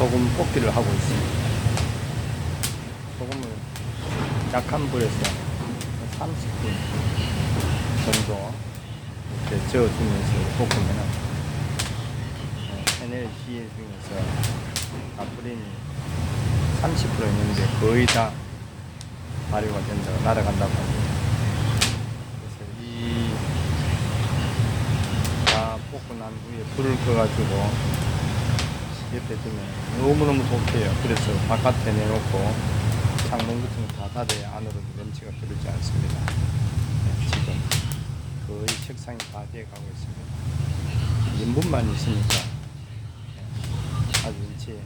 소금 볶기를 하고 있습니다. 소금을 약한 불에서 30분 정도 이렇게 저어주면서 볶으면 에너지 중에서 나프린이 30% 있는데 거의 다 발효가 된다, 날아간다고 합니다. 그래서 이 다 볶고 난 후에 불을 꺼가지고 옆에 두면 너무너무 독해요. 그래서 바깥에 내놓고 창문 같은 거 다 닫아야 안으로 냄새가 들지 않습니다. 네, 지금 거의 책상이 다 되어가고 있습니다. 인분만 있으니까 네, 아주 인체에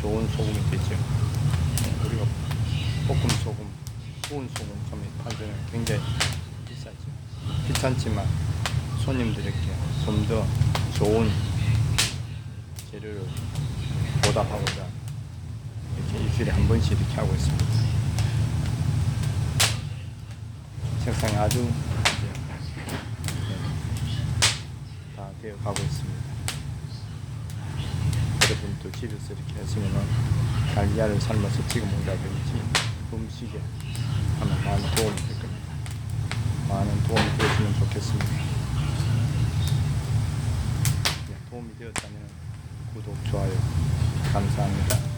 좋은 소금이 되죠. 네, 우리가 볶음 소금, 구운 소금 좀 판매는 굉장히 비싸죠. 귀찮지만 손님들에게 좀 더 좋은 재료를 보답하고자 이렇게 일주일에 한 번씩 이렇게 하고 있습니다. 책상이 아주 네, 다 되어 가고 있습니다. 여러분도 집에서 이렇게 하시면은 달걀을 삶아서 찍어 먹는다든지 음식에 하면 많은 도움이 될 겁니다. 많은 도움이 되었으면 좋겠습니다. 네, 도움이 되었다면 구독, 좋아요 감사합니다.